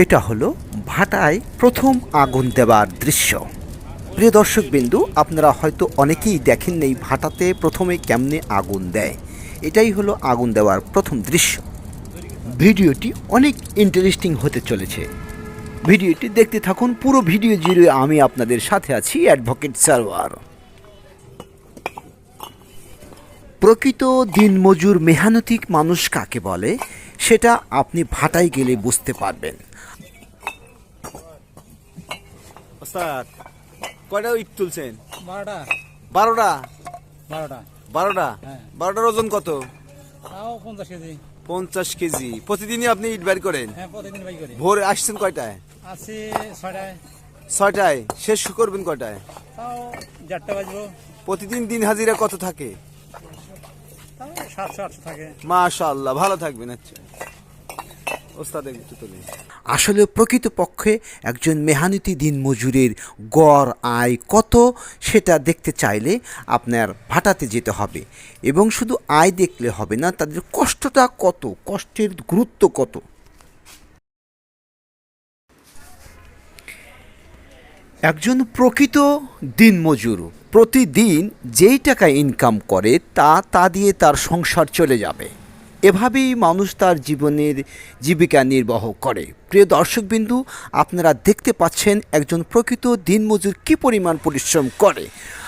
এটা হলো ভাটায় প্রথম আগুন দেওয়ার দৃশ্য। প্রিয় দর্শক বিন্দু আপনারা হয়তো অনেকেই দেখেন নেই ভাটাতে প্রথমে কেমনে আগুন দেয়। এটাই হলো আগুন দেওয়ার প্রথম দৃশ্য। ভিডিওটি অনেক ইন্টারেস্টিং হতে চলেছে। ভিডিওটি দেখতে থাকুন, পুরো ভিডিও জুড়ে আমি আপনাদের সাথে আছি অ্যাডভোকেট সার্ভার প্রকৃত দিনমজুর মেহানতিক মানুষ কাকে বলে, সেটা আপনি ভাটায় গেলে বুঝতে পারবেন। ওস্তাদ কয়টা ইট তুলছেন? বারোটা। বারোটা? বারোটা। বারোটা? হ্যাঁ। বারোটার ওজন কত? পঞ্চাশ কেজি। পঞ্চাশ কেজি। প্রতিদিনই আপনি ইট বের করেন? হ্যাঁ ভোরে আসছেন কয়টায়? আছি ছয়টায়। ছয়টায়? শেষ করবেন কয়টায়? প্রতিদিন দিন হাজিরা কত থাকে? মাশাআল্লাহ ভালো থাকবেন আচ্ছা। ওস্তাদ একটু তুলে আসলে প্রকৃতপক্ষে একজন মেহানতি দিনমজুরের গড় আয় কত সেটা দেখতে চাইলে আপনার ভাটাতে যেতে হবে এবং শুধু আয় দেখলে হবে না, তাদের কষ্টটা কত, কষ্টের গুরুত্ব কত? একজন প্রকৃত দিনমজুর প্রতিদিন যেই টাকা ইনকাম করে তা তা দিয়ে তার সংসার চলে যাবে। এভাবেই মানুষ তার জীবনের জীবিকা নির্বাহ করে। প্রিয় দর্শকবিন্দু, আপনারা দেখতে পাচ্ছেন একজন প্রকৃত দিনমজুর কী পরিমাণ পরিশ্রম করে।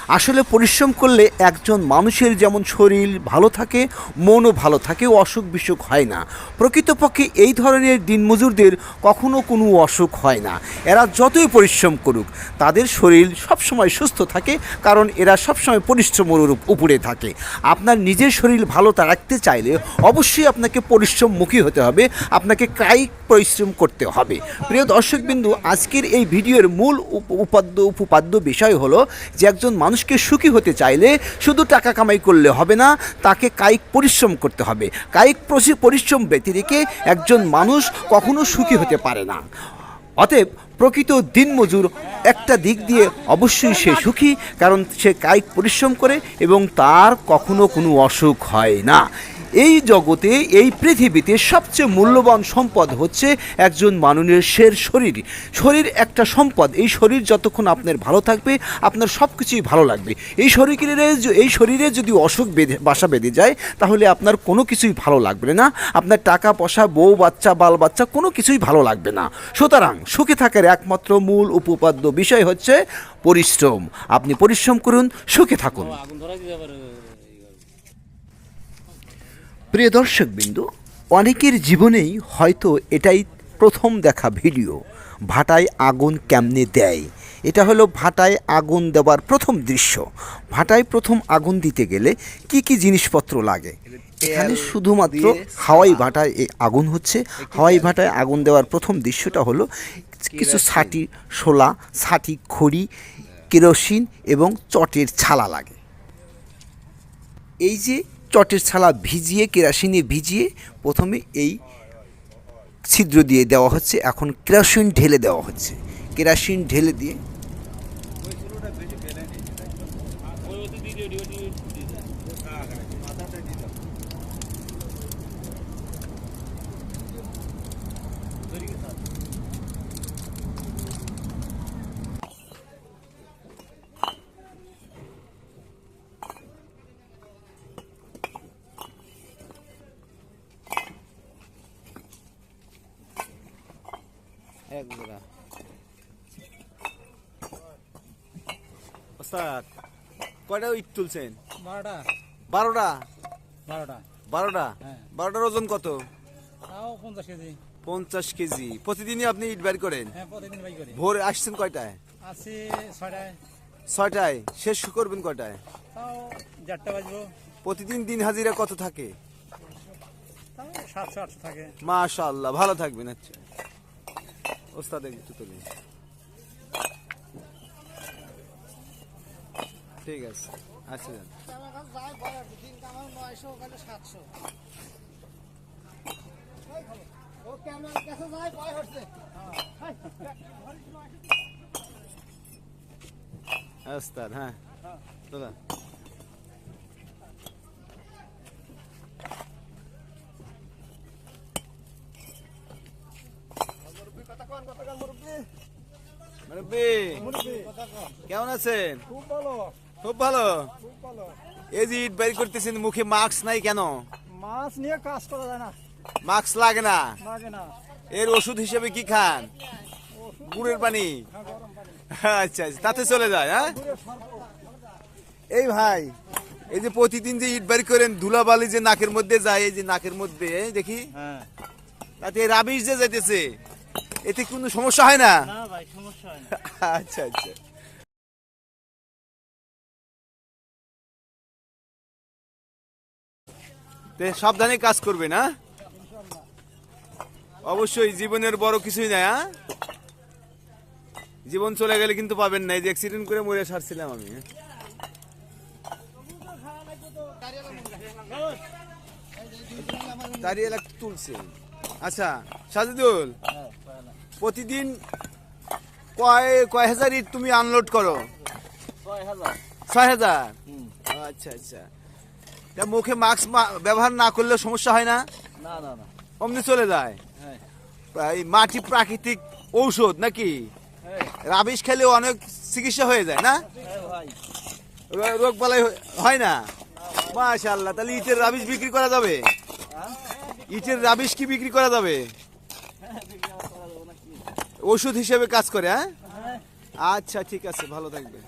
আসলে পরিশ্রম করলে একজন মানুষের যেমন শরীর ভালো থাকে, মনও ভালো থাকে অসুখ বিসুখ হয় না। প্রকৃতপক্ষে এই ধরনের দিনমজুরদের কখনো কোনো অসুখ হয় না। এরা যতই পরিশ্রম করুক, তাদের শরীর সবসময় সুস্থ থাকে, কারণ এরা সবসময় পরিশ্রমের উপ- উপরে থাকে। আপনার নিজের শরীর ভালো তা রাখতে চাইলে অবশ্যই আপনাকে পরিশ্রমমুখী হতে হবে, আপনাকে কায়িক পরিশ্রম করতে হবে। প্রিয় দর্শকবিন্দু, আজকের এই ভিডিওর মূল উপ- উপাদ্য, উপপাদ্য বিষয় হলো যে একজন মানুষকে সুখী হতে চাইলে শুধু টাকা কামাই করলে হবে না, তাকে কায়িক পরিশ্রম করতে হবে। কায়িক পরিশ্রম ব্যতিরেকে একজন মানুষ কখনো সুখী হতে পারে না। অতএব প্রকৃত দিনমজুর একটা দিক দিয়ে অবশ্যই সে সুখী, কারণ সে কায়িক পরিশ্রম করে এবং তার কখনো কোনো অসুখ হয় না। এই জগতে, এই পৃথিবীতে সবচেয়ে মূল্যবান সম্পদ হচ্ছে একজন মানুষের শের শরীর। শরীর একটা সম্পদ। এই শরীর যতক্ষণ আপনার ভালো থাকবে, আপনার সব কিছুই ভালো লাগবে। এই শরীরে এই শরীরে যদি অসুখ বেঁধে, বাসা বেঁধে যায়, তাহলে আপনার কোনো কিছুই ভালো লাগবে না। আপনার টাকা পয়সা, বউ বাচ্চা, বাল বাচ্চা, কোনো কিছুই ভালো লাগবে না। সুতরাং সুখে থাকার একমাত্র মূল উপপাদ্য বিষয় হচ্ছে পরিশ্রম। আপনি পরিশ্রম করুন, সুখে থাকুন আগুন ধরা দিতে পারে প্রিয় দর্শক বিন্দু অনেকের জীবনেই হয়তো এটাই প্রথম দেখা ভিডিও ভাটায় আগুন কেমনে দেয়? এটা হলো ভাটায় আগুন দেওয়ার প্রথম দৃশ্য। ভাটায় প্রথম আগুন দিতে গেলে কি কি জিনিসপত্র লাগে? এখানে শুধুমাত্র হাওয়াই ভাটায় এ আগুন হচ্ছে। হাওয়াই ভাটায় আগুন দেওয়ার প্রথম দৃশ্যটা হলো কিছু ছাটি শোলা ছাটি খড়ি কেরোসিন এবং চটের ছালা লাগে। এই যে চটের ছালা ভিজিয়ে, কেরাসিনে ভিজিয়ে প্রথমে এই ছিদ্র দিয়ে দেওয়া হচ্ছে। এখন কেরাসিন ঢেলে দেওয়া হচ্ছে। কেরাসিন ঢেলে দিয়ে এক জোড়া। ওস্তাদ কয়টা ইট তুলছেন? বারোটা। বারোটা? বারোটা। বারোটা? হ্যাঁ। বারোটার ওজন কত? তাও পঞ্চাশ কেজি। পঞ্চাশ কেজি। প্রতিদিনই আপনি ইট বের করেন? হ্যাঁ প্রতিদিন বাই করি। ভোরে আসছেন কয়টায়? আছি ছয়টায়। ছয়টায়? শেষ করবেন কয়টায়? তাও চারটা বাজবো। প্রতিদিন দিন হাজিরা কত থাকে? তাও সাতশো আটশো থাকে। মাশাআল্লাহ ভালো থাকবেন আচ্ছা। ওস্তাদ একটু তুলে ঠিক আছে আচ্ছা যান। ওস্তাদ হ্যাঁ দাদা মুরব্বী। কেমন আছেন? খুব ভালো। খুব ভালো এই যে ইট বাইর করতেছেন মুখে মাস্ক নাই কেন? মাছ নিয়ে কাজ করা যায় না। মাস্ক লাগে না? লাগে না। এর ওষুধ হিসেবে কি খান? গুড়ের পানি? আচ্ছা আচ্ছা তাতে চলে যায় হ্যাঁ? এই ভাই এই যে প্রতিদিন যে ইট বাড়ি করেন ধুলাবালি যে নাকের মধ্যে যায় এই যে নাকের মধ্যে দেখি। হ্যাঁ। তাতে রাবিশ যে যাইতেছে। এতে কোনো সমস্যা হয় না? হয় আচ্ছা আচ্ছা। সাবধানে কাজ করবে না? অবশ্যই জীবনের বড় কিছুই নাই হ্যাঁ? জীবন চলে গেলে কিন্তু পাবেন না এই যে অ্যাক্সিডেন্ট করে মরে সারছিলাম আমি হ্যাঁ? দাঁড়িয়ে তুলছে। আচ্ছা সাজিদুল। প্রতিদিন কয় কয় হাজার ইট তুমি আনলোড করো? ছয় হাজার। আচ্ছা আচ্ছা। তা মুখে মাস্ক ব্যবহার না করলে সমস্যা হয় না? না না না। অমনি চলে যায়? হ্যাঁ। এই মাটি প্রাকৃতিক ঔষধ নাকি? হ্যাঁ। রাবিশ খেলেও অনেক চিকিৎসা হয়ে যায় না? ভাই। রোগ বালাই হয় না? মাশাল্লাহ তাহলে ইটের রাবিশ বিক্রি করা যাবে? ইটের রাবিশ কি বিক্রি করা যাবে? ওষুধ হিসেবে কাজ করে হ্যাঁ? আচ্ছা ঠিক আছে ভালো থাকবে